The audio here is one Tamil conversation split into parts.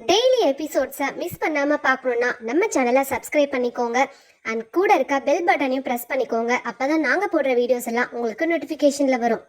டெய்லி எபிசோட்ஸை மிஸ் பண்ணாமல் பார்க்கணுன்னா நம்ம சேனலை சப்ஸ்கிரைப் பண்ணிக்கோங்க. அண்ட் கூட இருக்க பெல் பட்டனையும் ப்ரெஸ் பண்ணிக்கோங்க. அப்போ தான் நாங்கள் போடுற வீடியோஸ் எல்லாம் உங்களுக்கு நோட்டிஃபிகேஷனில் வரும்.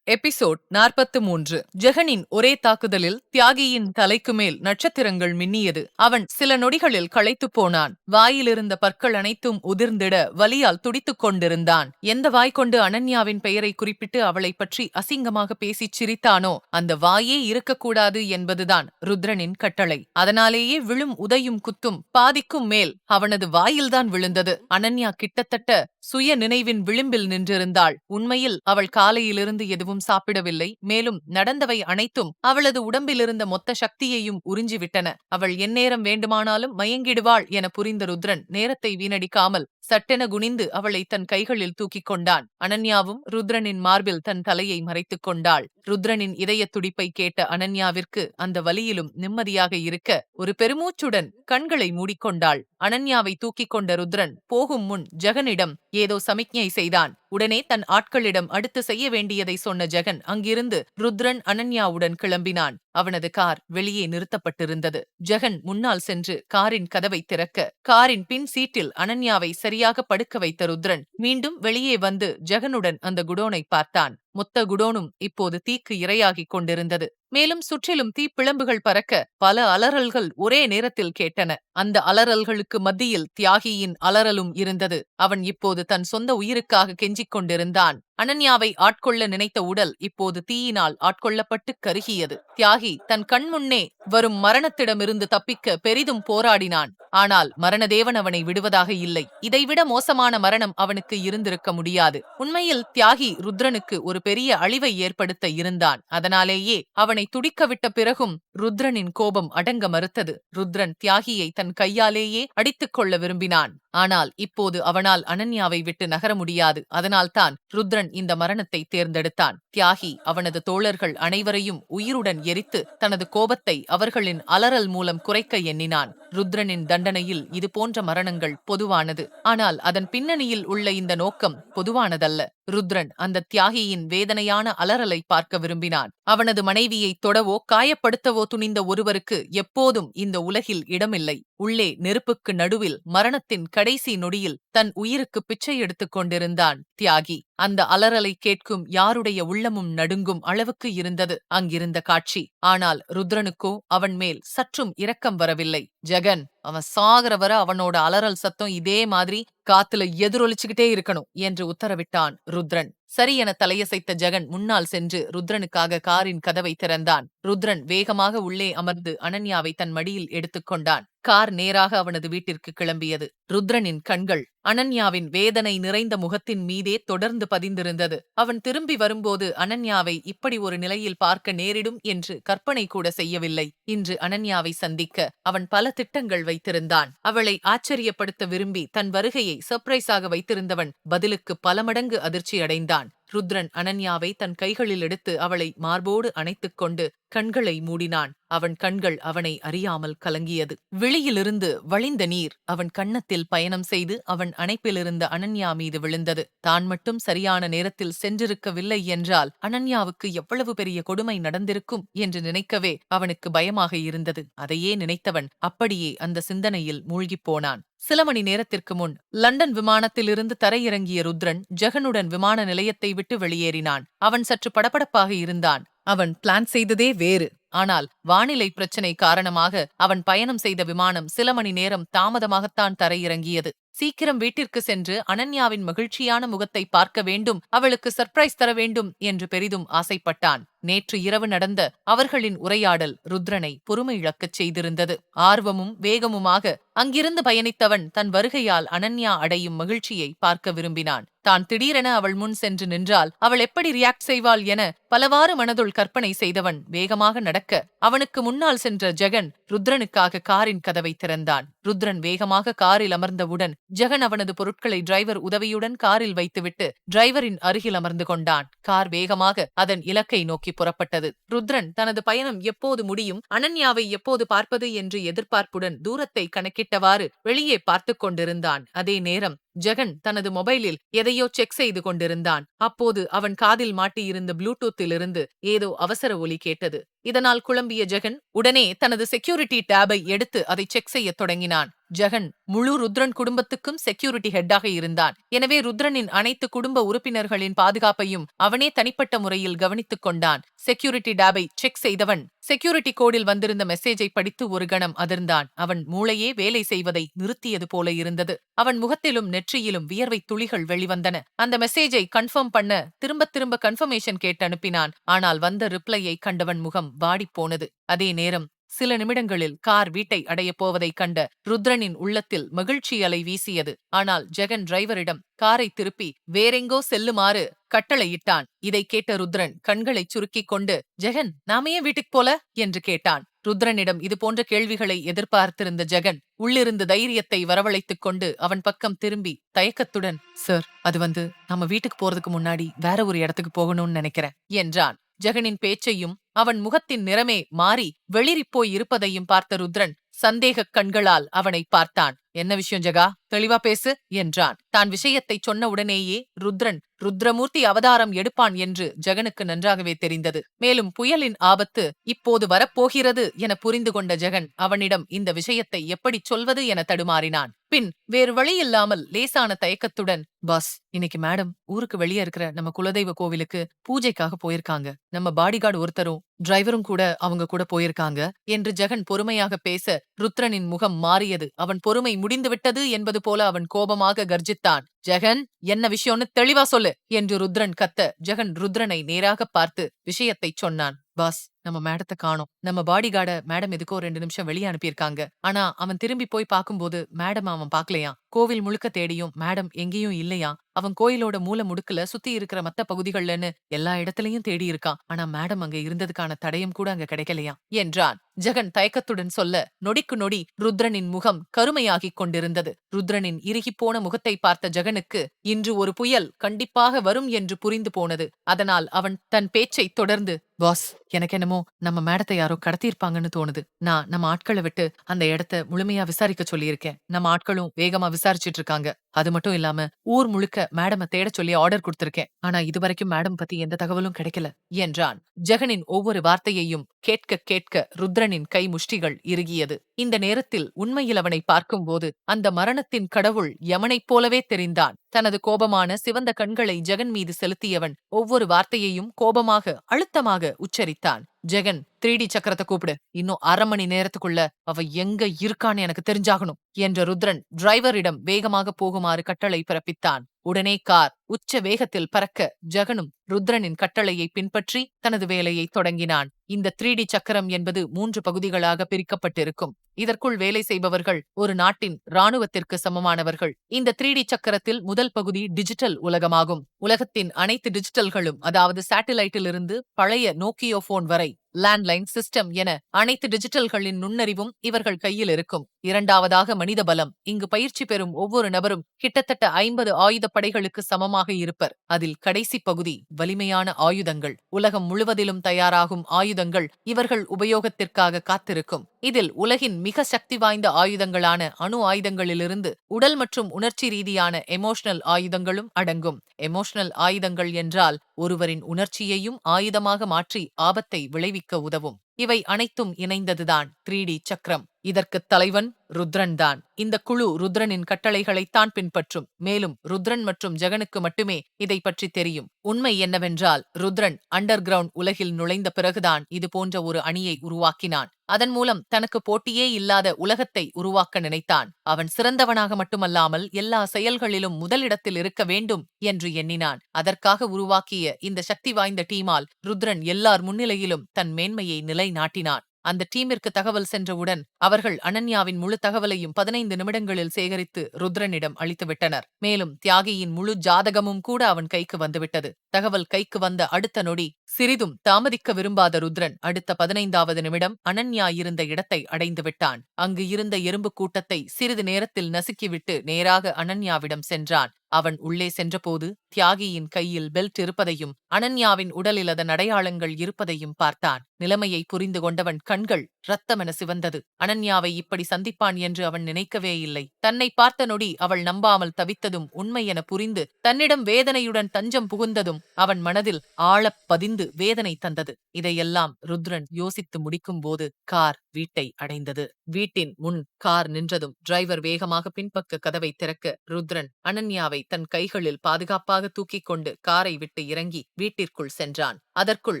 எபிசோட் நாற்பத்து மூன்று. ஜெகனின் ஒரே தாக்குதலில் தியாகியின் தலைக்கு மேல் நட்சத்திரங்கள் மின்னியது. அவன் சில நொடிகளில் களைத்துப் போனான். வாயிலிருந்த பற்கள் அனைத்தும் உதிர்ந்திட வலியால் துடித்துக் கொண்டிருந்தான். எந்த வாய் கொண்டு அனன்யாவின் பெயரை குறிப்பிட்டு அவளைப் பற்றி அசிங்கமாக பேசிச் சிரித்தானோ அந்த வாயே இருக்கக்கூடாது என்பதுதான் ருத்ரனின் கட்டளை. அதனாலேயே விழும் உதையும் குத்தும் பாதிக்கும் மேல் அவனது வாயில்தான் விழுந்தது. அனன்யா கிட்டத்தட்ட சுய நினைவின் விளிம்பில் நின்றிருந்தாள். உண்மையில் அவள் காலையிலிருந்து எதுவும் சாப்பிடவில்லை. மேலும் நடந்தவை அனைத்தும் அவளது உடம்பிலிருந்த மொத்த சக்தியையும் உறிஞ்சிவிட்டன. அவள் எந்நேரம் வேண்டுமானாலும் மயங்கிடுவாள் என புரிந்த ருத்ரன் நேரத்தை வீணடிக்காமல் சட்டென குனிந்து அவளை தன் கைகளில் தூக்கிக் கொண்டான். அனன்யாவும் ருத்ரனின் மார்பில் தன் தலையை மறைத்துக் கொண்டாள். ருத்ரனின் இதய துடிப்பை கேட்ட அனன்யாவிற்கு அந்த வலியிலும் நிம்மதியாக இருக்க ஒரு பெருமூச்சுடன் கண்களை மூடிக்கொண்டாள். அனன்யாவை தூக்கிக் கொண்ட ருத்ரன் போகும் முன் ஜெகனிடம் ஏதோ சமிக்ஞை செய்தான். உடனே தன் ஆட்களிடம் அடுத்து செய்ய வேண்டியதை சொன்ன ஜெகன் அங்கிருந்து ருத்ரன் அனன்யாவுடன் கிளம்பினான். அவனது கார் வெளியே நிறுத்தப்பட்டிருந்தது. ஜெகன் முன்னால் சென்று காரின் கதவை திறக்க காரின் பின் சீட்டில் அனன்யாவை சரியாக படுக்க வைத்த ருத்ரன் மீண்டும் வெளியே வந்து ஜெகனுடன் அந்த குடோனை பார்த்தான். மொத்த குடோனும் இப்போது தீக்கு இரையாகிக் கொண்டிருந்தது. மேலும் சுற்றிலும் தீப்பிழம்புகள் பறக்க பல அலறல்கள் ஒரே நேரத்தில் கேட்டன. அந்த அலறல்களுக்கு மத்தியில் தியாகியின் அலறலும் இருந்தது. அவன் இப்போது தன் சொந்த உயிருக்காக கெஞ்சிக் கொண்டிருந்தான். அனன்யாவை ஆட்கொள்ள நினைத்த உடல் இப்போது தீயினால் ஆட்கொள்ளப்பட்டு கருகியது. தியாகி தன் கண்முன்னே வரும் மரணத்திடமிருந்து தப்பிக்க பெரிதும் போராடினான். ஆனால் மரணதேவன் அவனை விடுவதாக இல்லை. இதைவிட மோசமான மரணம் அவனுக்கு இருந்திருக்க முடியாது. உண்மையில் தியாகி ருத்ரனுக்கு ஒரு பெரிய அழிவை ஏற்படுத்த இருந்தான். அதனாலேயே அவனை துடிக்க விட்ட பிறகும் ருத்ரனின் கோபம் அடங்க மறுத்தது. ருத்ரன் தியாகியை தன் கையாலேயே அடித்துக் கொள்ள விரும்பினான். ஆனால் இப்போது அவனால் அனன்யாவை விட்டு நகர முடியாது. அதனால்தான் ருத்ரன் இந்த மரணத்தை தேர்ந்தெடுத்தான். தியாகி அவனது தோழர்கள் அனைவரையும் உயிருடன் எரித்து தனது கோபத்தை அவர்களின் அலறல் மூலம் குறைக்க எண்ணினான். ருத்ரனின் தண்டனையில் இது போன்ற மரணங்கள் பொதுவானது. ஆனால் அதன் பின்னணியில் உள்ள இந்த நோக்கம் பொதுவானதல்ல. ருத்ரன் அந்த தியாகியின் வேதனையான அலறலை பார்க்க விரும்பினான். அவனது மனைவியை தொடவோ காயப்படுத்தவோ துணிந்த ஒருவருக்கு எப்போதும் இந்த உலகில் இடமில்லை. உள்ளே நெருப்புக்கு நடுவில் மரணத்தின் கடைசி நொடியில் தன் உயிருக்கு பிச்சை எடுத்துக் கொண்டிருந்தான் தியாகி. அந்த அலறலை கேட்கும் யாருடைய உள்ளமும் நடுங்கும் அளவுக்கு இருந்தது அங்கிருந்த காட்சி. ஆனால் ருத்ரனுக்கோ அவன் மேல் சற்றும் இரக்கம் வரவில்லை. ஜெகன் அவன் சாகர வர அவனோட அலறல் சத்தம் இதே மாதிரி காத்துல எதிரொலிச்சுக்கிட்டே இருக்கணும் என்று உத்தரவிட்டான் ருத்ரன். சரி என தலையசைத்த ஜெகன் முன்னால் சென்று ருத்ரனுக்காக காரின் கதவை திறந்தான். ருத்ரன் வேகமாக உள்ளே அமர்ந்து அனன்யாவை தன் மடியில் எடுத்துக்கொண்டான் கார் நேராக அவனது வீட்டிற்கு கிளம்பியது. ருத்ரனின் கண்கள் அனன்யாவின் வேதனை நிறைந்த முகத்தின் மீதே தொடர்ந்து பதிந்திருந்தது. அவன் திரும்பி வரும்போது அனன்யாவை இப்படி ஒரு நிலையில் பார்க்க நேரிடும் என்று கற்பனை கூட செய்யவில்லை. இன்று அனன்யாவை சந்திக்க அவன் பல திட்டங்கள் வைத்திருந்தான். அவளை ஆச்சரியப்படுத்த விரும்பி தன் வருகையை சர்ப்ரைஸாக வைத்திருந்தவன் பதிலுக்கு பல மடங்கு அதிர்ச்சி அடைந்தான் ருத்ரன் அனன்யாவை தன் கைகளில் எடுத்து அவளை மார்போடு அணைத்துக் கொண்டு கண்களை மூடினான். அவன் கண்கள் அவனை அறியாமல் கலங்கியது. விழியிலிருந்து வழிந்த நீர் அவன் கன்னத்தில் பயணம் செய்து அவன் அணைப்பிலிருந்த அனன்யா மீது விழுந்தது. தான் மட்டும் சரியான நேரத்தில் சென்றிருக்கவில்லை என்றால் அனன்யாவுக்கு எவ்வளவு பெரிய கொடுமை நடந்திருக்கும் என்று நினைக்கவே அவனுக்கு பயமாக இருந்தது. அதையே நினைத்தவன் அப்படியே அந்த சிந்தனையில் மூழ்கிப் போனான். சில மணி நேரத்திற்கு முன் லண்டன் விமானத்திலிருந்து தரையிறங்கிய ருத்ரன் ஜெகனுடன் விமான நிலையத்தை விட்டு வெளியேறினான். அவன் சற்று படபடப்பாக இருந்தான். அவன் பிளான் செய்ததே வேறு. ஆனால் வானிலை பிரச்சினை காரணமாக அவன் பயணம் செய்த விமானம் சில மணி நேரம் தாமதமாகத்தான் தரையிறங்கியது. சீக்கிரம் வீட்டிற்கு சென்று அனன்யாவின் மகிழ்ச்சியான முகத்தை பார்க்க வேண்டும் அவளுக்கு சர்ப்ரைஸ் தர வேண்டும் என்று பெரிதும் ஆசைப்பட்டான். நேற்று இரவு நடந்த அவர்களின் உரையாடல் ருத்ரனை பொறுமை இழக்கச் செய்திருந்தது. ஆர்வமும் வேகமுமாக அங்கிருந்து பயணித்தவன் தன் வருகையால் அனன்யா அடையும் மகிழ்ச்சியை பார்க்க விரும்பினான். தான் திடீரென அவள் முன் சென்று நின்றால் அவள் எப்படி ரியாக்ட் செய்வாள் என பலவாறு மனதுள் கற்பனை செய்தவன் வேகமாக நடக்க அவனுக்கு முன்னால் சென்ற ஜெகன் ருத்ரனுக்காக காரின் கதவை திறந்தான். ருத்ரன் வேகமாக காரில் அமர்ந்தவுடன் ஜெகன் அவனது பொருட்களை டிரைவர் உதவியுடன் காரில் வைத்துவிட்டு டிரைவரின் அருகில் அமர்ந்து கொண்டான். கார் வேகமாக அதன் இலக்கை நோக்கி புறப்பட்டது. ருத்ரன் தனது பயணம் எப்போது முடியும் அனன்யாவை எப்போது பார்ப்பது என்று எதிர்பார்ப்புடன் தூரத்தை கணக்கிட்டவாறு வெளியே பார்த்துக் கொண்டிருந்தான். அதே நேரம் ஜெகன் தனது மொபைலில் எதையோ செக் செய்து கொண்டிருந்தான். அப்போது அவன் காதில் மாட்டியிருந்த ப்ளூடூத்திலிருந்து ஏதோ அவசர ஒலி கேட்டது. இதனால் குழம்பிய ஜெகன் உடனே தனது செக்யூரிட்டி டேபை எடுத்து அதை செக் செய்யத் தொடங்கினான். ஜெகன் முழு ருத்ரன் குடும்பத்துக்கும் செக்யூரிட்டி ஹெட்டாக இருந்தான். எனவே ருத்ரனின் அனைத்து குடும்ப உறுப்பினர்களின் பாதுகாப்பையும் அவனே தனிப்பட்ட முறையில் கவனித்துக் கொண்டான். செக்யூரிட்டி டேபை செக் செய்தவன் செக்யூரிட்டி கோடில் வந்திருந்த மெசேஜை படித்து ஒரு கணம் அதிர்ந்தான். அவன் மூளையே வேலை செய்வதை நிறுத்தியது போல இருந்தது. அவன் முகத்திலும் நெற்றியிலும் வியர்வை துளிகள் வெளிவந்தன. அந்த மெசேஜை கன்ஃபார்ம் பண்ண திரும்ப திரும்ப கன்ஃபர்மேஷன் கேட்டு அனுப்பினான். ஆனால் வந்த ரிப்ளையை கண்டவன் முகம் வாடிப்போனது அதே நேரம் சில நிமிடங்களில் கார் வீட்டை அடையப் போவதைக் கண்ட ருத்ரனின் உள்ளத்தில் மகிழ்ச்சி அலை வீசியது. ஆனால் ஜெகன் டிரைவரிடம் காரை திருப்பி வேறெங்கோ செல்லுமாறு கட்டளையிட்டான். இதை கேட்ட ருத்ரன் கண்களைச் சுருக்கிக் கொண்டு ஜெகன் நாமையே வீட்டுக்கு போல? என்று கேட்டான். ருத்ரனிடம் இது போன்ற கேள்விகளை எதிர்பார்த்திருந்த ஜெகன் உள்ளிருந்து தைரியத்தை வரவழைத்துக் கொண்டு அவன் பக்கம் திரும்பி தயக்கத்துடன் சார் அது வந்து நம்ம வீட்டுக்கு போறதுக்கு முன்னாடி வேற ஒரு இடத்துக்கு போகணும்னு நினைக்கிறேன் என்றான். ஜெகனின் பேச்சையும் அவன் முகத்தின் நிறமே மாறி வெளிரிப்போய் இருப்பதையும் பார்த்த ருத்ரன் சந்தேகக் கண்களால் அவனை பார்த்தான். என்ன விஷயம் ஜெகா? தெளிவா பேசு என்றான். தான் விஷயத்தை சொன்ன உடனேயே ருத்ரன் ருத்ரமூர்த்தி அவதாரம் எடுப்பான் என்று ஜெகனுக்கு நன்றாகவே தெரிந்தது. மேலும் புயலின் ஆபத்து இப்போது வரப்போகிறது என புரிந்து கொண்ட ஜெகன் அவனிடம் இந்த விஷயத்தை எப்படி சொல்வது என தடுமாறினான். பின் வேறு வழியில்லாமல் லேசான தயக்கத்துடன் பாஸ் இன்னைக்கு மேடம் ஊருக்கு வெளியே இருக்கிற நம்ம குலதெய்வ கோவிலுக்கு பூஜைக்காக போயிருக்காங்க. நம்ம பாடிகார்டு ஒருத்தரும் டிரைவரும் கூட அவங்க கூட போயிருக்காங்க என்று ஜெகன் பொறுமையாக பேச ருத்ரனின் முகம் மாறியது. அவன் பொறுமை முடிந்துவிட்டது என்பது போல அவன் கோபமாக கர்ஜித்தான். ஜெகன் என்ன விஷயம்னு தெளிவா சொல்லு என்று ருத்ரன் கத்த. ஜெகன் ருத்ரனை நேராக பார்த்து விஷயத்தை சொன்னான். பாஸ் நம்ம மேடத்தை காணோம். நம்ம பாடிகார்ட மேடம் எதுக்கோ ரெண்டு நிமிஷம் வெளியே அனுப்பியிருக்காங்க. ஆனா அவன் திரும்பி போய் பார்க்கும்போது மேடம் அவன் பார்க்கலையாம். கோவில் முழுக்க தேடியும் மேடம் எங்கேயும் இல்லையா அவன் கோயிலோட மூல முடுக்குல சுத்தி இருக்கிற மத்த பகுதிகள்லன்னு எல்லா இடத்துலயும் தேடி இருக்கான். ஆனா மேடம் அங்க இருந்ததுக்கான தடயம் கூட அங்க கிடைக்கலையா என்றான். ஜெகன் தயக்கத்துடன் சொல்ல நொடிக்கு நொடி ருத்ரனின் முகம் கருமையாகிக் கொண்டிருந்தது. ருத்ரனின் இறுகிப்போன முகத்தை பார்த்த ஜெகனுக்கு இன்று ஒரு புயல் கண்டிப்பாக வரும் என்று புரிந்து போனது. அதனால் அவன் தன் பேச்சை தொடர்ந்து பாஸ் எனக்கென்னமோ நம்ம மேடத்தை யாரோ கடத்தியிருப்பாங்கன்னு தோணுது. நான் நம்ம ஆட்களை விட்டு அந்த இடத்த முழுமையா விசாரிக்க சொல்லியிருக்கேன். நம்ம ஆட்களும் வேகமா விசாரிச்சிட்டு இருக்காங்க. அது மட்டும் இல்லாம ஊர் முழுக்க மேடம தேட சொல்லி ஆர்டர் கொடுத்திருக்கேன். ஆனா இதுவரைக்கும் மேடம் பத்தி எந்த தகவலும் கிடைக்கல என்றான். ஜெகனின் ஒவ்வொரு வார்த்தையையும் கேட்க கேட்க ருத்ரனின் கை முஷ்டிகள் இறுகியது. இந்த நேரத்தில் உண்மையில் அவனை பார்க்கும்போது அந்த மரணத்தின் கடவுள் யமனைப் போலவே தெரிந்தான். தனது கோபமான சிவந்த கண்களை ஜெகன் மீது செலுத்தியவன் ஒவ்வொரு வார்த்தையையும் கோபமாக அழுத்தமாக உச்சரித்தான். ஜெகன் த்ரீ டி சக்கரத்தை கூப்பிடு. இன்னும் அரை மணி நேரத்துக்குள்ள அவ எங்க இருக்கான்னு எனக்கு தெரிஞ்சாகணும் என்ற ருத்ரன் டிரைவரிடம் வேகமாக போகுமாறு கட்டளை பிறப்பித்தான். உடனே கார் உச்ச வேகத்தில் பறக்க ஜெகனும் ருத்ரனின் கட்டளையை பின்பற்றி தனது வேலையை தொடங்கினான். இந்த த்ரீடி சக்கரம் என்பது மூன்று பகுதிகளாக பிரிக்கப்பட்டிருக்கும். இதற்குள் வேலை செய்பவர்கள் ஒரு நாட்டின் ராணுவத்திற்கு சமமானவர்கள். இந்த த்ரீடி சக்கரத்தில் முதல் பகுதி டிஜிட்டல் உலகமாகும். உலகத்தின் அனைத்து டிஜிட்டல்களும் அதாவது சேட்டிலைட்டிலிருந்து பழைய நோக்கியோ போன் வரை லேண்ட்லைன் சிஸ்டம் என அனைத்து டிஜிட்டல்களின் நுண்ணறிவும் இவர்கள் கையில் இருக்கும். இரண்டாவதாக மனித பலம். இங்கு பயிற்சி பெறும் ஒவ்வொரு நபரும் கிட்டத்தட்ட ஐம்பது ஆயுதப்படைகளுக்கு சமமாக இருப்பர். அதில் கடைசி பகுதி வலிமையான ஆயுதங்கள். உலகம் முழுவதிலும் தயாராகும் ஆயுதங்கள் இவர்கள் உபயோகத்திற்காக காத்திருக்கும். இதில் உலகின் மிக சக்தி வாய்ந்த ஆயுதங்களான அணு ஆயுதங்களிலிருந்து உடல் மற்றும் உணர்ச்சி ரீதியான எமோஷனல் ஆயுதங்களும் அடங்கும். எமோஷனல் ஆயுதங்கள் என்றால் ஒருவரின் உணர்ச்சியையும் ஆயுதமாக மாற்றி ஆபத்தை விளைவிக்க உதவும். இவை அனைத்தும் இணைந்ததுதான். த்ரீ டி சக்கரம். இதற்குத் தலைவன் ருத்ரன் தான். இந்த குழு ருத்ரனின் கட்டளைகளைத்தான் பின்பற்றும். மேலும் ருத்ரன் மற்றும் ஜெகனுக்கு மட்டுமே இதை பற்றி தெரியும். உண்மை என்னவென்றால் ருத்ரன் அண்டர் கிரவுண்ட் உலகில் நுழைந்த பிறகுதான் இது போன்ற ஒரு அணியை உருவாக்கினான். அதன் மூலம் தனக்கு போட்டியே இல்லாத உலகத்தை உருவாக்க நினைத்தான். அவன் சிறந்தவனாக மட்டுமல்லாமல் எல்லா செயல்களிலும் முதலிடத்தில் இருக்க வேண்டும் என்று எண்ணினான். அதற்காக உருவாக்கிய இந்த சக்தி வாய்ந்த டீமால் ருத்ரன் எல்லார் முன்னிலையிலும் தன் மேன்மையை நிலைநாட்டினான். அந்த டீமிற்கு தகவல் சென்றவுடன் அவர்கள் அனன்யாவின் முழு தகவலையும் பதினைந்து நிமிடங்களில் சேகரித்து ருத்ரனிடம் அளித்துவிட்டனர். மேலும் தியாகியின் முழு ஜாதகமும் கூட அவன் கைக்கு வந்துவிட்டது. தகவல் கைக்கு வந்த அடுத்த நொடி சிறிதும் தாமதிக்க விரும்பாத ருத்ரன் அடுத்த பதினைந்தாவது நிமிடம் அனன்யா இருந்த இடத்தை அடைந்து விட்டான். அங்கு இருந்த எறும்பு கூட்டத்தை சிறிது நேரத்தில் நசுக்கிவிட்டு நேராக அனன்யாவிடம் சென்றான். அவன் உள்ளே சென்றபோது தியாகியின் கையில் பெல்ட் இருப்பதையும் அனன்யாவின் உடலில் அதன் அடையாளங்கள் இருப்பதையும் பார்த்தான். நிலைமையை புரிந்து கொண்டவன் கண்கள் ரத்தமென சிவந்தது. அனன்யாவை இப்படி சந்திப்பான் என்று அவன் நினைக்கவே இல்லை. தன்னை பார்த்த நொடி அவள் நம்பாமல் தவித்ததும் உண்மை என புரிந்து தன்னிடம் வேதனையுடன் தஞ்சம் புகுந்ததும் அவன் மனதில் ஆழப் பதிந்து வேதனை தந்தது. இதையெல்லாம் ருத்ரன் யோசித்து முடிக்கும் போது கார் வீட்டை அடைந்தது. வீட்டின் முன் கார் நின்றதும் டிரைவர் வேகமாக பின்பக்க கதவை திறக்க ருத்ரன் அனன்யாவை தன் கைகளில் பாதுகாப்பாக தூக்கிக் கொண்டு காரை விட்டு இறங்கி வீட்டிற்குள் சென்றான். அதற்குள்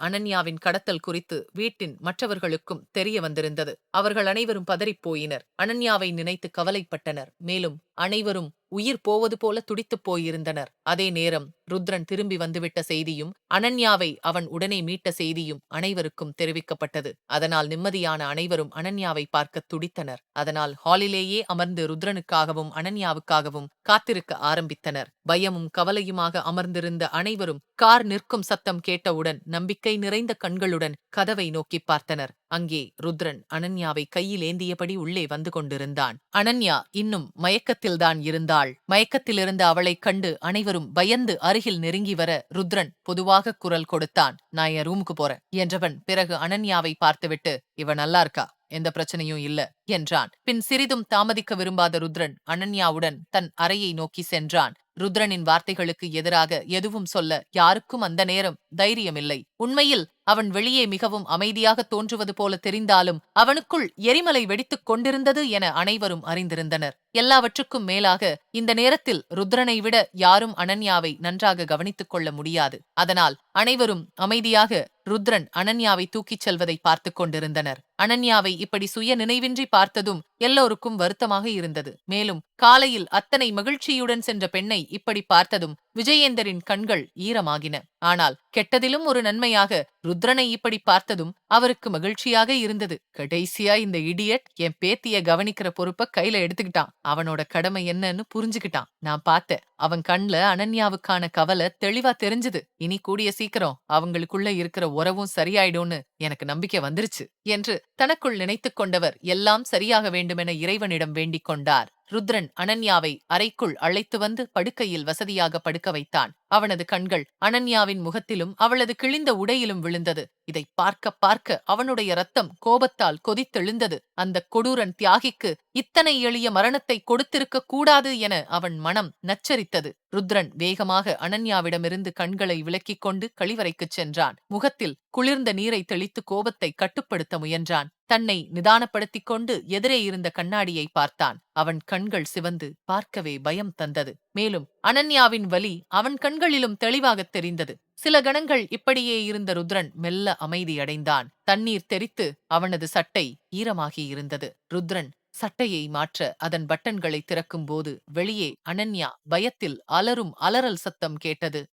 அனன்யாவின் கடத்தல் குறித்து வீட்டின் மற்றவர்களுக்கும் தெரிய வந்திருந்தது. அவர்கள் அனைவரும் பதறிப் போயினர். அனன்யாவை நினைத்து கவலைப்பட்டனர். மேலும் அனைவரும் உயிர் போவது போல துடித்துப் போயிருந்தனர். அதே நேரம் ருத்ரன் திரும்பி வந்துவிட்ட செய்தியும் அனன்யாவை அவன் உடனே மீட்ட செய்தியும் அனைவருக்கும் தெரிவிக்கப்பட்டது. அதனால் நிம்மதியான அனைவரும் அனன்யாவை பார்க்க துடித்தனர். அதனால் ஹாலிலேயே அமர்ந்து ருத்ரனுக்காகவும் அனன்யாவுக்காகவும் காத்திருக்க ஆரம்பித்தனர். பயமும் கவலையுமாக அமர்ந்திருந்த அனைவரும் கார் நிற்கும் சத்தம் கேட்டவுடன் நம்பிக்கை நிறைந்த கண்களுடன் கதவை நோக்கி பார்த்தனர். அங்கே ருத்ரன் அனன்யாவை கையில் ஏந்தியபடி உள்ளே வந்து கொண்டிருந்தான். அனன்யா இன்னும் மயக்கத்தில்தான் இருந்தாள். மயக்கத்திலிருந்த அவளைக் கண்டு அனைவரும் பயந்து அருகில் நெருங்கி வர ருத்ரன் பொதுவாக குரல் கொடுத்தான். நான் என் ரூமுக்கு போறேன் என்றவன் பிறகு அனன்யாவை பார்த்துவிட்டு இவ நல்லா இருக்கா? எந்த பிரச்சனையும் இல்ல என்றான். பின் சிறிதும் தாமதிக்க விரும்பாத ருத்ரன் அனன்யாவுடன் தன் அறையை நோக்கி சென்றான். ருத்ரனின் வார்த்தைகளுக்கு எதிராக எதுவும் சொல்ல யாருக்கும் அந்த நேரம் தைரியமில்லை. உண்மையில் அவன் வெளியே மிகவும் அமைதியாக தோன்றுவது போல தெரிந்தாலும் அவனுக்குள் எரிமலை வெடித்துக் கொண்டிருந்தது என அனைவரும் அறிந்திருந்தனர். எல்லாவற்றுக்கும் மேலாக இந்த நேரத்தில் ருத்ரனை விட யாரும் அனன்யாவை நன்றாக கவனித்துக் கொள்ள முடியாது. அதனால் அனைவரும் அமைதியாக ருத்ரன் அனன்யாவை தூக்கிச் செல்வதை பார்த்துக் கொண்டிருந்தனர். அனன்யாவை இப்படி சுய நினைவின்றி பார்த்ததும் எல்லோருக்கும் வருத்தமாக இருந்தது. மேலும் காலையில் அத்தனை மகிழ்ச்சியுடன் சென்ற பெண்ணை இப்படி பார்த்ததும் விஜயேந்தரின் கண்கள் ஈரமாகின. ஆனால் கெட்டதிலும் ஒரு நன்மையாக ருத்ரனை இப்படி பார்த்ததும் அவருக்கு மகிழ்ச்சியாக இருந்தது. கடைசியா இந்த இடியட் என் பேத்திய கவனிக்கிற பொறுப்ப கையில எடுத்துக்கிட்டான். அவனோட கடமை என்னன்னு புரிஞ்சுக்கிட்டான். நான் பார்த்த அவன் கண்ல அனன்யாவுக்கான கவலை தெளிவா தெரிஞ்சது. இனி கூடிய சீக்கிரம் அவங்களுக்குள்ள இருக்கிற உறவும் சரியாயிடும்னு எனக்கு நம்பிக்கை வந்துருச்சு என்று தனக்குள் நினைத்துக் கொண்டவர் எல்லாம் சரியாக வேண்டுமென இறைவனிடம் வேண்டிக் கொண்டார். ருத்ரன் அனன்யாவை அறைக்குள் அழைத்து வந்து படுக்கையில் வசதியாக படுக்க வைத்தான். அவனது கண்கள் அனன்யாவின் முகத்திலும் அவளது கிழிந்த உடையிலும் விழுந்தது. இதை பார்க்க பார்க்க அவனுடைய ரத்தம் கோபத்தால் கொதித்தெழுந்தது. அந்த கொடூரன் தியாகிக்கு இத்தனை எளிய மரணத்தை கொடுத்திருக்க கூடாது என அவன் மனம் நச்சரித்தது. ருத்ரன் வேகமாக அனன்யாவிடமிருந்து கண்களை விலக்கிக் கொண்டு கழிவறைக்குச் சென்றான். முகத்தில் குளிர்ந்த நீரை தெளித்து கோபத்தை கட்டுப்படுத்த முயன்றான். தன்னை நிதானப்படுத்திக் கொண்டு எதிரே இருந்த கண்ணாடியை பார்த்தான். அவன் கண்கள் சிவந்து பார்க்கவே பயம் தந்தது. மேலும் அனன்யாவின் வலி அவன் கண்களிலும் தெளிவாகத் தெரிந்தது. சில கணங்கள் இப்படியே இருந்த ருத்ரன் மெல்ல அமைதியடைந்தான் தண்ணீர் தெரித்து அவனது சட்டை ஈரமாகி இருந்தது. ருத்ரன் சட்டையை மாற்ற அதன் பட்டன்களை திறக்கும்போது வெளியே அனன்யா பயத்தில் அலரும் அலறல் சத்தம் கேட்டது.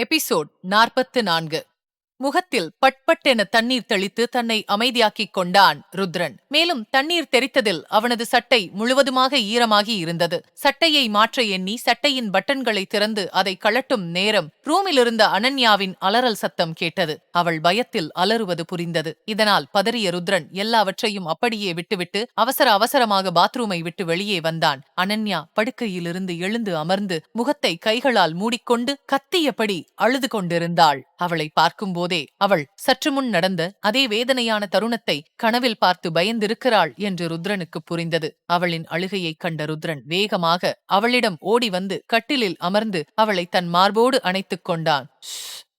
எபிசோட் நாற்பத்து நான்கு. முகத்தில் பட்பட்டென தண்ணீர் தெளித்து தன்னை அமைதியாக்கிக் கொண்டான் ருத்ரன். மேலும் தண்ணீர் தெரித்ததில் அவனது சட்டை முழுவதுமாக ஈரமாகி இருந்தது. சட்டையை மாற்ற எண்ணி சட்டையின் பட்டன்களை திறந்து அதை கழட்டும் நேரம் ரூமிலிருந்த அனன்யாவின் அலறல் சத்தம் கேட்டது. அவள் பயத்தில் அலறுவது புரிந்தது. இதனால் பதறிய ருத்ரன் எல்லாவற்றையும் அப்படியே விட்டுவிட்டு அவசர அவசரமாக பாத்ரூமை விட்டு வெளியே வந்தான். அனன்யா படுக்கையிலிருந்து எழுந்து அமர்ந்து முகத்தை கைகளால் மூடிக்கொண்டு கத்தியபடி அழுது கொண்டிருந்தாள். அவளை பார்க்கும்போதே அவள் சற்றுமுன் நடந்த அதே வேதனையான தருணத்தை கனவில் பார்த்து பயந்திருக்கிறாள் என்று ருத்ரனுக்கு புரிந்தது. அவளின் அழுகையைக் கண்ட ருத்ரன் வேகமாக அவளிடம் ஓடி வந்து கட்டிலில் அமர்ந்து அவளை தன் மார்போடு அணைத்துக் கொண்டான்.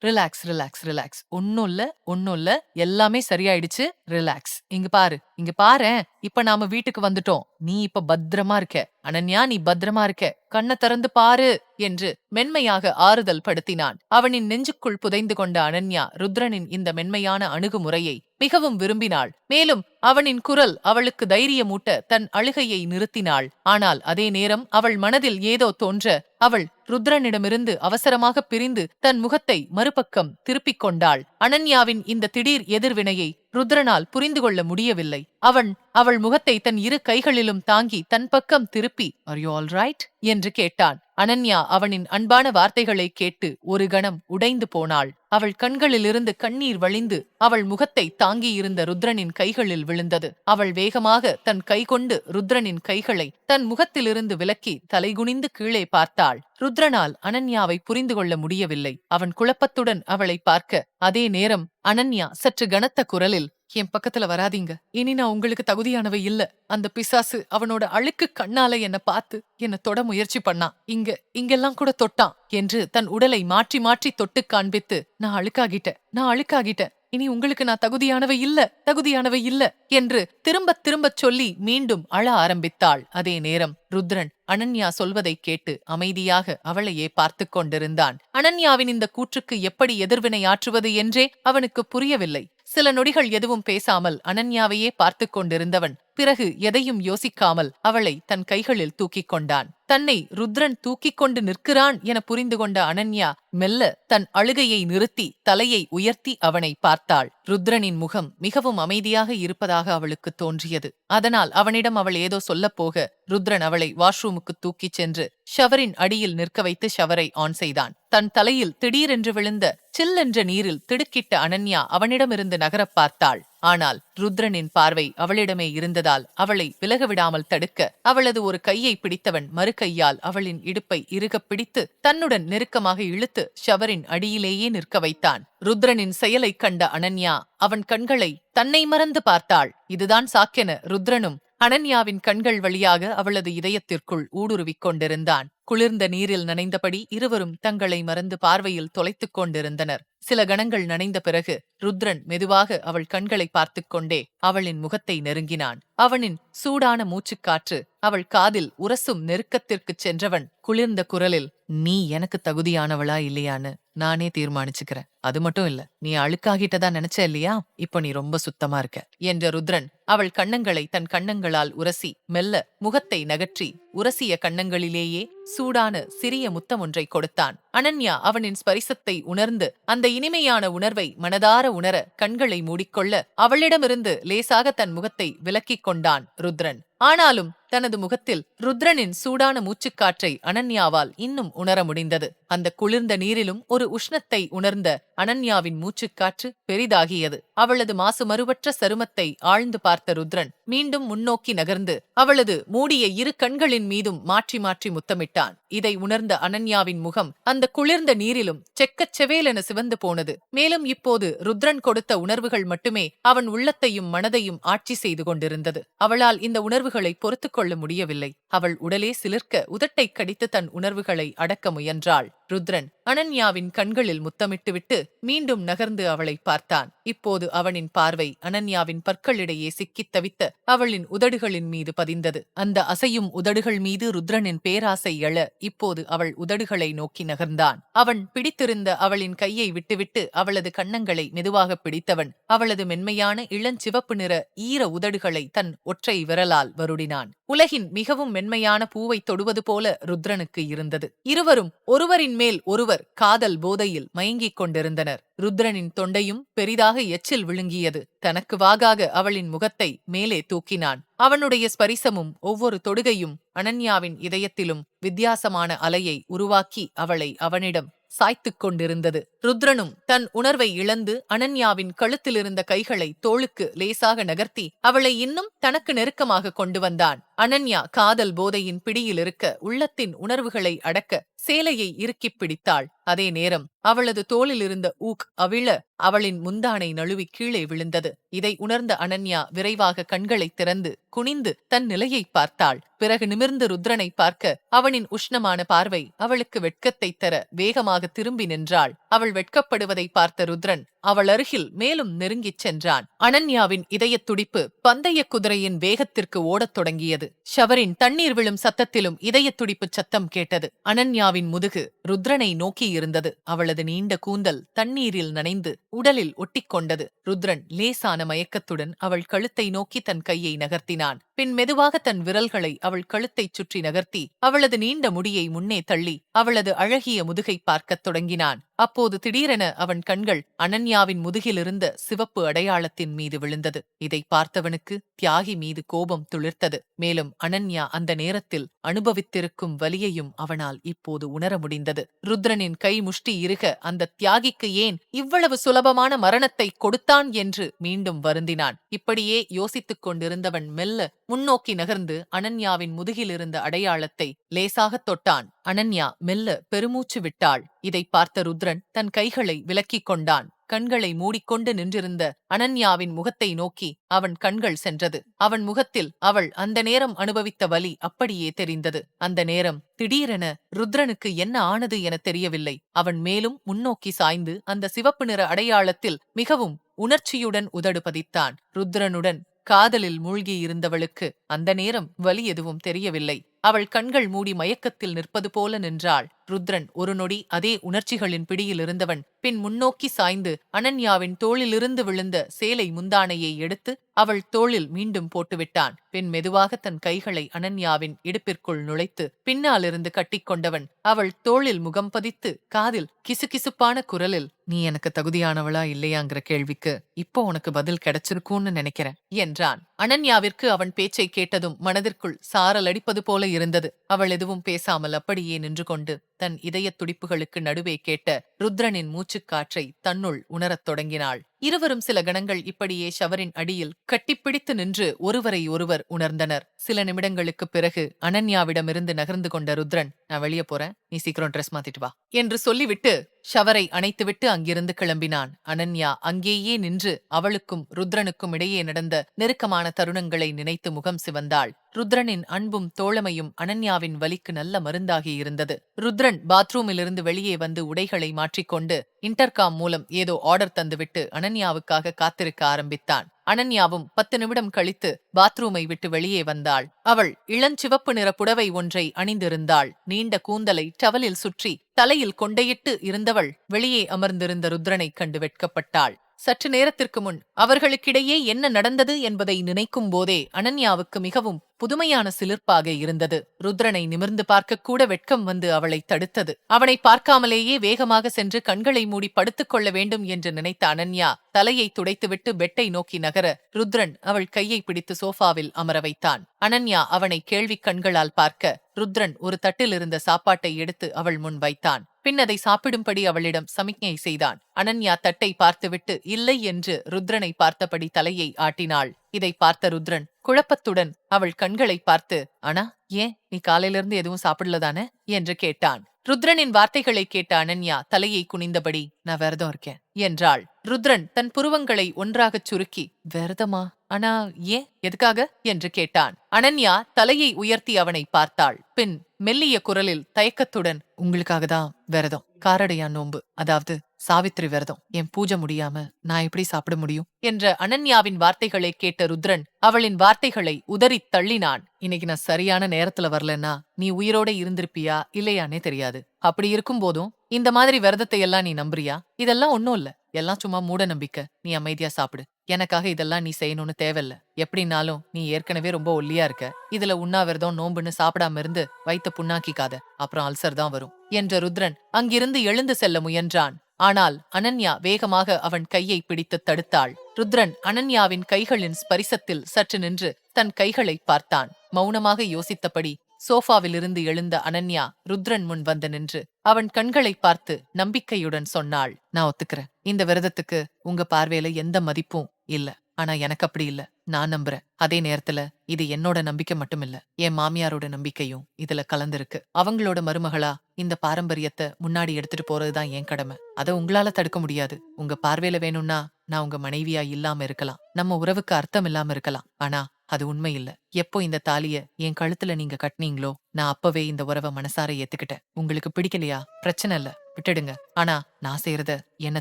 Relax relax relax. ஒன்னும் இல்ல ஒன்னும் இல்ல. எல்லாமே சரியாயிடுச்சு. ரிலாக்ஸ். இங்க பாரு இங்க பாரேன். இப்ப நாம வீட்டுக்கு வந்துட்டோம். நீ இப்ப பத்திரமா இருக்க. அனன்யா நீ பத்திரமா இருக்க. கண்ண திறந்து பாரு என்று மென்மையாக ஆறுதல் படுத்தினான். அவனின் நெஞ்சுக்குள் புதைந்து கொண்ட அனன்யா ருத்ரனின் இந்த மென்மையான அணுகுமுறையை மிகவும் விரும்பினாள். மேலும் அவனின் குரல் அவளுக்கு தைரியமூட்ட தன் அழுகையை நிறுத்தினாள். ஆனால் அதே நேரம் அவள் மனதில் ஏதோ தோன்ற அவள் ருத்ரனிடமிருந்து அவசரமாக பிரிந்து தன் முகத்தை மறுபக்கம் திருப்பிக் கொண்டாள். அனன்யாவின் இந்த திடீர் எதிர்வினையை ருத்ரனால் புரிந்து கொள்ள முடியவில்லை. அவன் அவள் முகத்தை தன் இரு கைகளிலும் தாங்கி தன் பக்கம் திருப்பி ஆர் யூ ஆல் ரைட் என்று கேட்டான். அனன்யா அவனின் அன்பான வார்த்தைகளை கேட்டு ஒரு கணம் உடைந்து போனாள். அவள் கண்களிலிருந்து கண்ணீர் வழிந்து அவள் முகத்தை தாங்கியிருந்த ருத்ரனின் கைகளில் விழுந்தது. அவள் வேகமாக தன் கை கொண்டு ருத்ரனின் கைகளை தன் முகத்திலிருந்து விலக்கி தலைகுனிந்து கீழே பார்த்தாள். ருத்ரனால் அனன்யாவை புரிந்து கொள்ள முடியவில்லை. அவன் குழப்பத்துடன் அவளை பார்க்க. அதே நேரம் அனன்யா சற்று கனத்த குரலில் என் பக்கத்துல வராதீங்க. இனி நான் உங்களுக்கு தகுதியானவை இல்ல. அந்த பிசாசு அவனோட அழுக்கு கண்ணால என்ன பார்த்து என்ன தொட முயற்சி பண்ணான் இங்க இங்கெல்லாம் கூட தொட்டான் என்று தன் உடலை மாற்றி மாற்றி தொட்டு காண்பித்து நான் அழுக்காகிட்டேன் நான் அழுக்காகிட்டேன். இனி உங்களுக்கு நான் தகுதியானவை இல்ல தகுதியானவை இல்ல என்று திரும்ப திரும்பச் சொல்லி மீண்டும் அழ ஆரம்பித்தாள். அதே நேரம் ருத்ரன் அனன்யா சொல்வதைக் கேட்டு அமைதியாக அவளையே பார்த்து கொண்டிருந்தான். அனன்யாவின் இந்த கூற்றுக்கு எப்படி எதிர்வினை ஆற்றுவது என்றே அவனுக்கு புரியவில்லை. சில நொடிகள் எதுவும் பேசாமல் அனன்யாவையே பார்த்து கொண்டிருந்தவன் பிறகு எதையும் யோசிக்காமல் அவளை தன் கைகளில் தூக்கிக் கொண்டான். தன்னை ருத்ரன் தூக்கிக் கொண்டு நிற்கிறான் என புரிந்து கொண்ட அனன்யா மெல்ல தன் அழுகையை நிறுத்தி தலையை உயர்த்தி அவனை பார்த்தாள். ருத்ரனின் முகம் மிகவும் அமைதியாக இருப்பதாக அவளுக்கு தோன்றியது. அதனால் அவனிடம் அவள் ஏதோ சொல்லப் போக ருத்ரன் அவளை வாஷ்ரூமுக்கு தூக்கிச் சென்று ஷவரின் அடியில் நிற்க வைத்து ஷவரை ஆன் செய்தான். தன் தலையில் திடீரென்று விழுந்த சில்லென்ற நீரில் திடுக்கிட்ட அனன்யா அவனிடமிருந்து நகரப் பார்த்தாள். ஆனால் ருத்ரனின் பார்வை அவளிடமே இருந்ததால் அவளை விலகவிடாமல் தடுக்க அவளது ஒரு கையை பிடித்தவன் மறு கையால் அவளின் இடுப்பை இறுகப் பிடித்து தன்னுடன் நெருக்கமாக இழுத்து ஷவரின் அடியிலேயே நிற்க வைத்தான். ருத்ரனின் செயலைக் கண்ட அனன்யா அவன் கண்களை தன்னை மறந்து பார்த்தாள். இதுதான் சாக்கென. ருத்ரனும் அனன்யாவின் கண்கள் வழியாக அவளது இதயத்திற்குள் ஊடுருவிக் கொண்டிருந்தான். குளிர்ந்த நீரில் நனைந்தபடி இருவரும் தங்களை மறந்து பார்வையில் தொலைத்துக் கொண்டிருந்தனர். சில கணங்கள் நனைந்த பிறகு ருத்ரன் மெதுவாக அவள் கண்களை பார்த்துக் கொண்டே அவளின் முகத்தை நெருங்கினான். அவனின் சூடான மூச்சுக்காற்று அவள் காதில் உரசும் நெருக்கத்திற்குச் சென்றவன் குளிர்ந்த குரலில் நீ எனக்கு தகுதியானவளா இல்லையான்னு நானே தீர்மானிச்சுக்கிறேன். அது மட்டும் இல்ல நீ அழுக்காகிட்டதா நினைச்ச இல்லையா? இப்ப நீ ரொம்ப சுத்தமா இருக்க. என்ற ருத்ரன் அவள் கண்ணங்களை தன் கண்ணங்களால் உரசி மெல்ல முகத்தை நகற்றி உரசிய கண்ணங்களிலேயே சூடான சிறிய முத்தம் ஒன்றை கொடுத்தான். அனன்யா அவனின் ஸ்பரிசத்தை உணர்ந்து அந்த இனிமையான உணர்வை மனதார உணர கண்களை மூடிக்கொள்ள அவளிடமிருந்து லேசாக தன் முகத்தை விலக்கிக் கொண்டான் ருத்ரன். ஆனாலும் தனது முகத்தில் ருத்ரனின் சூடான மூச்சுக்காற்றை அனன்யாவால் இன்னும் உணர முடிந்தது. அந்த குளிர்ந்த நீரிலும் ஒரு உஷ்ணத்தை உணர்ந்த அனன்யாவின் மூச்சுக்காற்று பெரிதாகியது. அவளது மாசு மறுவற்ற சருமத்தை ஆழ்ந்து பார்த்து ருத்ரன் மீண்டும் முன்னோக்கி நகர்ந்து அவளது மூடிய இரு கண்களின் மீதும் மாற்றி மாற்றி முத்தமிட்டான். இதை உணர்ந்த அனன்யாவின் முகம் அந்த குளிர்ந்த நீரிலும் செக்கச் செவேலென சிவந்து போனது. மேலும் இப்போது ருத்ரன் கொடுத்த உணர்வுகள் மட்டுமே அவன் உள்ளத்தையும் மனதையும் ஆட்சி செய்து கொண்டிருந்தது. அவளால் இந்த உணர்வுகளை பொறுத்துக் கொள்ள முடியவில்லை. அவள் உடலே சிலிர்க்க உதட்டை கடித்து தன் உணர்வுகளை அடக்க முயன்றாள். ருத்ரன் அனன்யாவின் கண்களில் முத்தமிட்டுவிட்டு மீண்டும் நகர்ந்து அவளை பார்த்தான். இப்போது அவனின் பார்வை அனன்யாவின் பற்களிடையே சிக்கித் தவித்த அவளின் உதடுகளின் மீது பதிந்தது. அந்த அசையும் உதடுகள் மீது ருத்ரனின் பேராசை எழ இப்போது அவள் உதடுகளை நோக்கி நகர்ந்தான். அவன் பிடித்திருந்த அவளின் கையை விட்டுவிட்டு அவளது கன்னங்களை மெதுவாக பிடித்தவன் அவளது மென்மையான இளஞ்சிவப்பு நிற ஈர உதடுகளை தன் ஒற்றை விரலால் வருடினான். உலகின் மிகவும் மென்மையான பூவை தொடுவது போல ருத்ரனுக்கு இருந்தது. இருவரும் ஒருவரின் மேல் ஒருவர் காதல் போதையில் மயங்கிக் கொண்டிருந்தனர். ருத்ரனின் தொண்டையும் பெரிதாக எச்சில் விழுங்கியது. தனக்கு வாகாக அவளின் முகத்தை மேலே தூக்கினான். அவனுடைய ஸ்பரிசமும் ஒவ்வொரு தொடுகையும் அனன்யாவின் இதயத்திலும் வித்தியாசமான அலையை உருவாக்கி அவளை அவனிடம் சாய்த்துக் கொண்டிருந்தது. ருத்ரனும் தன் உணர்வை இழந்து அனன்யாவின் கழுத்திலிருந்த கைகளை தோளுக்கு லேசாக நகர்த்தி அவளை இன்னும் தனக்கு நெருக்கமாக கொண்டு வந்தான். அனன்யா காதல் போதையின் பிடியில் இருக்க உள்ளத்தின் உணர்வுகளை அடக்க சேலையை இறுக்கிப் பிடித்தாள். அதே நேரம் அவளது தோளில் இருந்த ஊக் அவிழ அவளின் முந்தானை நழுவி கீழே விழுந்தது. இதை உணர்ந்த அனன்யா விரைவாக கண்களை திறந்து குனிந்து தன் நிலையை பார்த்தாள். பிறகு நிமிர்ந்து ருத்ரனை பார்க்க அவனின் உஷ்ணமான பார்வை அவளுக்கு வெட்கத்தை தர வேகமாக திரும்பி நின்றாள். அவள் வெட்கப்படுவதை பார்த்த ருத்ரன் அவள் அருகில் மேலும் நெருங்கிச் சென்றான். அனன்யாவின் இதயத் துடிப்பு பந்தய குதிரையின் வேகத்திற்கு ஓடத் தொடங்கியது. ஷவரின் தண்ணீர் விழும் சத்தத்திலும் இதயத் துடிப்புச் சத்தம் கேட்டது. அனன்யா அனன்யாவின் முதுகு ருத்ரனை நோக்கி இருந்தது. அவளது நீண்ட கூந்தல் தண்ணீரில் நனைந்து உடலில் ஒட்டிக்கொண்டது. ருத்ரன் லேசான மயக்கத்துடன் அவள் கழுத்தை நோக்கி தன் கையை நகர்த்தினான். பின் மெதுவாக தன் விரல்களை அவள் கழுத்தைச் சுற்றி நகர்த்தி அவளது நீண்ட முடியை முன்னே தள்ளி அவளது அழகிய முதுகை பார்க்கத் தொடங்கினான். அப்போது திடீரென அவன் கண்கள் அனன்யாவின் முதுகிலிருந்த சிவப்பு அடையாளத்தின் மீது விழுந்தது. இதை பார்த்தவனுக்கு தியாகி மீது கோபம் துளிர்த்தது. மேலும் அனன்யா அந்த நேரத்தில் அனுபவித்திருக்கும் வலியையும் அவனால் இப்போது உணர முடிந்தது. ருத்ரனின் கை முஷ்டி இருக அந்த தியாகிக்கு ஏன் இவ்வளவு சுலபமான மரணத்தை கொடுத்தான் என்று மீண்டும் வருந்தினான். இப்படியே யோசித்துக் கொண்டிருந்தவன் மெல்ல முன்னோக்கி நகர்ந்து அனன்யாவின் முதுகிலிருந்த அடையாளத்தை லேசாகத் தொட்டான். அனன்யா மெல்ல பெருமூச்சு விட்டாள். இதை பார்த்த ருத்ரன் தன் கைகளை விலக்கிக் கொண்டான். கண்களை மூடிக்கொண்டு நின்றிருந்த அனன்யாவின் முகத்தை நோக்கி அவன் கண்கள் சென்றது. அவன் முகத்தில் அவள் அந்த நேரம் அனுபவித்த வலி அப்படியே தெரிந்தது. அந்த நேரம் திடீரென ருத்ரனுக்கு என்ன ஆனது என தெரியவில்லை. அவன் மேலும் முன்னோக்கி சாய்ந்து அந்த சிவப்பு நிற அடையாளத்தில் மிகவும் உணர்ச்சியுடன் உதடு பதித்தான். ருத்ரனுடன் காதலில் மூழ்கியிருந்தவளுக்கு அந்த நேரம் வலி எதுவும் தெரியவில்லை. அவள் கண்கள் மூடி மயக்கத்தில் நிற்பது போல நின்றாள். ருத்ரன் ஒரு நொடி அதே உணர்ச்சிகளின் பிடியில் இருந்தவன் பின் முன்னோக்கி சாய்ந்து அனன்யாவின் தோளிலிருந்து விழுந்த சேலை முந்தானையை எடுத்து அவள் தோளில் மீண்டும் போட்டுவிட்டான். பின் மெதுவாக தன் கைகளை அனன்யாவின் இடுப்பிற்குள் நுழைத்து பின்னாலிருந்து கட்டிக்கொண்டவன் அவள் தோளில் முகம் பதித்து காதில் கிசுகிசுப்பான குரலில் நீ எனக்கு தகுதியானவளா இல்லையாங்கிற கேள்விக்கு இப்போ உனக்கு பதில் கிடைச்சிருக்கும்னு நினைக்கிறேன் என்றான். அனன்யாவிற்கு அவன் பேச்சை கேட்டதும் மனதிற்குள் சாரல் அடிப்பது போல இருந்தது. அவள் எதுவும் பேசாமல் அப்படியே நின்று கொண்டு தன் இதயத் துடிப்புகளுக்கு நடுவே கேட்ட ருத்ரனின் மூச்சுக்காற்றை தன்னுள் உணரத் தொடங்கினாள். இருவரும் சில கணங்கள் இப்படியே ஷவரின் அடியில் கட்டிப்பிடித்து நின்று ஒருவரை ஒருவர் உணர்ந்தனர். சில நிமிடங்களுக்குப் பிறகு அனன்யாவிடமிருந்து நகர்ந்து கொண்ட ருத்ரன் நான் வெளியே போறேன். நீ சீக்கிரம் ட்ரெஸ் மாத்திட்டு வா. என்று சொல்லிவிட்டு ஷவரை அணைத்துவிட்டு அங்கிருந்து கிளம்பினான். அனன்யா அங்கேயே நின்று அவளுக்கும் ருத்ரனுக்கும் இடையே நடந்த நெருக்கமான தருணங்களை நினைத்து முகம் சிவந்தாள். ருத்ரனின் அன்பும் தோழமையும் அனன்யாவின் வலிக்கு நல்ல மருந்தாகி இருந்தது. ருத்ரன் பாத்ரூமிலிருந்து வெளியே வந்து உடைகளை மாற்றிக்கொண்டு இன்டர்காம் மூலம் ஏதோ ஆர்டர் தந்துவிட்டு அனன்யாவுக்காக காத்திருக்க ஆரம்பித்தான். அனன்யாவும் பத்து நிமிடம் கழித்து பாத்ரூமை விட்டு வெளியே வந்தாள். அவள் இளஞ்சிவப்பு நிற புடவை ஒன்றை அணிந்திருந்தாள். நீண்ட கூந்தலை டவலில் சுற்றி தலையில் கொண்டையிட்டு இருந்தவள் வெளியே அமர்ந்திருந்த ருத்ரனைக் கண்டு வெட்கப்பட்டாள். சற்று நேரத்திற்கு முன் அவர்களுக்கிடையே என்ன நடந்தது என்பதை நினைக்கும் போதே அனன்யாவுக்கு மிகவும் புதுமையான சிலிர்ப்பாக இருந்தது. ருத்ரனை நிமிர்ந்து பார்க்கக்கூட வெட்கம் வந்து அவளை தடுத்தது. அவனை பார்க்காமலேயே வேகமாக சென்று கண்களை மூடி படுத்துக் கொள்ள வேண்டும் என்று நினைத்த அனன்யா தலையை துடைத்துவிட்டு பெட்டை நோக்கி நகர ருத்ரன் அவள் கையை பிடித்து சோஃபாவில் அமர வைத்தான். அனன்யா அவனை கேள்விக் கண்களால் பார்க்க ருத்ரன் ஒரு தட்டில் இருந்த சாப்பாட்டை எடுத்து அவள் முன் வைத்தான். பின் அதை சாப்பிடும்படி அவளிடம் சமிக்ஞை செய்தான். அனன்யா தட்டை பார்த்துவிட்டு இல்லை என்று ருத்ரனை பார்த்தபடி தலையை ஆட்டினாள். இதை பார்த்த ருத்ரன் குழப்பத்துடன் அவள் கண்களை பார்த்து அனா ஏன்? நீ காலையிலிருந்து எதுவும் சாப்பிடலதானே என்று கேட்டான். ருத்ரனின் வார்த்தைகளை கேட்ட அனன்யா தலையை குனிந்தபடி நான் விரதம் இருக்கேன் என்றாள். ருத்ரன் தன் புருவங்களை ஒன்றாகச் சுருக்கி விரதமா? ஆனா ஏன்? எதுக்காக? என்று கேட்டான். அனன்யா தலையை உயர்த்தி அவனை பார்த்தாள். பின் மெல்லிய குரலில் தயக்கத்துடன் உங்களுக்காக தான் விரதம். காரடையா நோன்பு. அதாவது சாவித்திரி விரதம். என் பூஜை முடியாம நான் எப்படி சாப்பிட முடியும்? என்ற அனன்யாவின் வார்த்தைகளை கேட்ட ருத்ரன் அவளின் வார்த்தைகளை உதறித் தள்ளினான். இன்னைக்கு நான் சரியான நேரத்துல வரலன்னா நீ உயிரோட இருந்திருப்பியா? இல்லையானே தெரியாது. அப்படி இருக்கும் போதும் இந்த மாதிரி விரதத்தை எல்லாம் நீ நம்புறியா? இதெல்லாம் ஒன்னும் இல்ல. எல்லாம் சும்மா மூட நம்பிக்கை. நீ அமைதியா சாப்பிடு. எனக்காக இதெல்லாம் நீ செய்யணும்னு தேவையில்ல. எப்படின்னாலும் நீ ஏற்கனவே ரொம்ப ஒல்லியா இருக்க. இதுல உண்ணாவிரதம் நோம்புன்னு சாப்பிடாம இருந்து வைத்த புண்ணாக்கிக்காத. அப்புறம் அல்சர் தான் வரும். என்ற ருத்ரன் அங்கிருந்து எழுந்து செல்ல முயன்றான். ஆனால் அனன்யா வேகமாக அவன் கையை பிடித்து தடுத்தாள். ருத்ரன் அனன்யாவின் கைகளின் ஸ்பரிசத்தில் சற்று நின்று தன் கைகளை பார்த்தான். மௌனமாக யோசித்தபடி சோஃபாவிலிருந்து எழுந்த அனன்யா ருத்ரன் முன் வந்து நின்று அவன் கண்களை பார்த்து நம்பிக்கையுடன் சொன்னாள். நான் ஒத்துக்கிறேன். இந்த விரதத்துக்கு உங்க பார்வையில எந்த மதிப்பும் இல்ல. ஆனா எனக்கு அப்படி இல்ல. நான் நம்புறேன். அதே நேரத்துல இது என்னோட நம்பிக்கை மட்டும் இல்ல. என் மாமியாரோட நம்பிக்கையும் இதுல கலந்திருக்கு. அவங்களோட மருமகளா இந்த பாரம்பரியத்தை முன்னாடி எடுத்துட்டு போறதுதான் என் கடமை. அதை உங்களால தடுக்க முடியாது. உங்க பார்வையில வேணும்னா நான் உங்க மனைவியா இல்லாம இருக்கலாம். நம்ம உறவுக்கு அர்த்தம் இல்லாம இருக்கலாம். ஆனா அது உண்மை இல்ல. எப்போ இந்த தாலிய என் கழுத்துல நீங்க கட்டினீங்களோ நான் அப்பவே இந்த உறவை மனசார ஏத்துக்கிட்டேன். உங்களுக்கு பிடிக்கலையா? பிரச்சனை இல்ல. விட்டுடுங்க. ஆனா நான் செய்யறத என்ன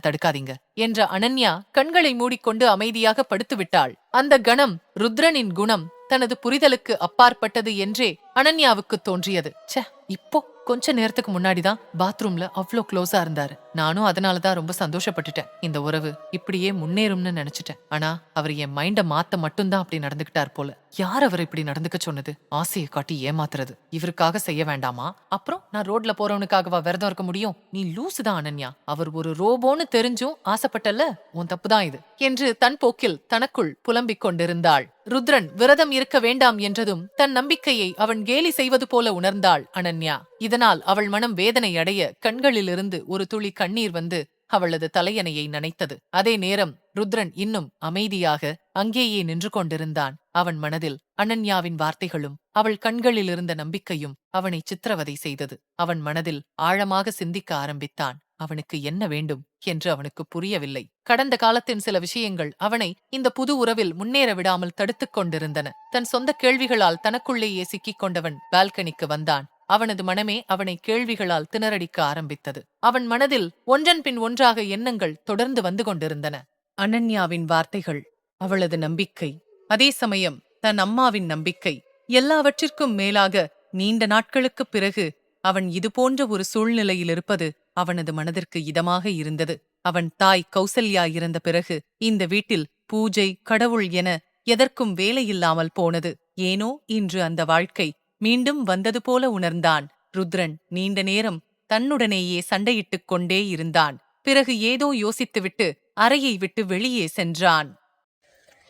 தடுக்காதீங்க என்ற அனன்யா கண்களை மூடிக்கொண்டு அமைதியாக படுத்து விட்டாள் அந்த கணம் ருத்ரனின் குணம் தனது புரிதலுக்கு அப்பாற்பட்டது என்றே அனன்யாவுக்கு தோன்றியது. ச்சே இப்போ கொஞ்ச நேரத்துக்கு முன்னாடிதான் பாத்ரூம்ல அவ்ளோ க்ளோஸா இருந்தாரு. நானும் அதனாலதான் ரொம்ப சந்தோஷப்பட்டுட்டேன். இந்த உறவு இப்படியே முன்னேறும்னு நினைச்சிட்டேன். ஆனா அவர் என் மைண்ட மாத்த மட்டும்தான் அப்படி நடந்துகிட்டார் போல. யார் அவர் இப்படி நடந்துக்க சொன்னது? ஆசையை காட்டி ஏமாத்துறது. இவருக்காக செய்ய வேண்டாமா? அப்புறம் நான் ரோட்ல போறவனுக்காகவா விரதம் இருக்க முடியும்? நீ லூசுதான் அனன்யா. அவர் ஒரு ரோபோன்னு தெரிஞ்சும் ஆசைப்பட்டல்ல? உன் தப்புதான் இது. என்று தன் போக்கில் தனக்குள் புலம்பிக் கொண்டிருந்தாள். ருத்ரன் விரதம் இருக்க வேண்டாம் என்றதும் தன் நம்பிக்கையை அவன் கேலி செய்வது போல உணர்ந்தாள் அனன்யா. இதனால் அவள் மனம் வேதனை அடைய கண்களிலிருந்து ஒரு துளி கண்ணீர் வந்து அவளது தலையணையை நனைத்தது. அதே நேரம் ருத்ரன் இன்னும் அமைதியாக அங்கேயே நின்று கொண்டிருந்தான். அவன் மனதில் அனன்யாவின் வார்த்தைகளும் அவள் கண்களில் இருந்த நம்பிக்கையும் அவனை சித்திரவதை செய்தது. அவன் மனதில் ஆழமாக சிந்திக்க ஆரம்பித்தான். அவனுக்கு என்ன வேண்டும் என்று அவனுக்கு புரியவில்லை. கடந்த காலத்தின் சில விஷயங்கள் அவனை இந்த புது உறவில் முன்னேற விடாமல் தடுத்துக் கொண்டிருந்தன. தன் சொந்த கேள்விகளால் தனக்குள்ளேயே சிக்கிக் கொண்டவன் பால்கனிக்கு வந்தான். அவனது மனமே அவனை கேள்விகளால் திணறடிக்க ஆரம்பித்தது. அவன் மனதில் ஒன்றன் பின் ஒன்றாக எண்ணங்கள் தொடர்ந்து வந்து கொண்டிருந்தன. அனன்யாவின் வார்த்தைகள் அவளது நம்பிக்கை அதே சமயம் தன் அம்மாவின் நம்பிக்கை எல்லாவற்றிற்கும் மேலாக நீண்ட நாட்களுக்குப் பிறகு அவன் இதுபோன்ற ஒரு சூழ்நிலையில் இருப்பது அவனது மனதிற்கு இதமாக இருந்தது. அவன் தாய் கௌசல்யா இறந்த பிறகு இந்த வீட்டில் பூஜை கடவுள் என எதற்கும் வேலையில்லாமல் போனது. ஏனோ இன்று அந்த வாழ்க்கை மீண்டும் வந்தது போல உணர்ந்தான். ருத்ரன் நீண்ட நேரம் தன்னுடனேயே சண்டையிட்டுக் கொண்டே இருந்தான். பிறகு ஏதோ யோசித்துவிட்டு அறையை விட்டு வெளியே சென்றான்.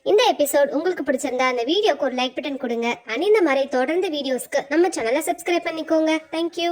இந்த எபிசோட் உங்களுக்கு பிடிச்சிருந்தா அந்த வீடியோக்கு ஒரு லைக் பட்டன் கொடுங்க. அணிந்த மாதிரி தொடர்ந்து வீடியோஸ்க்கு நம்ம சேனலை சப்ஸ்கிரைப் பண்ணிக்கோங்க. தேங்க்யூ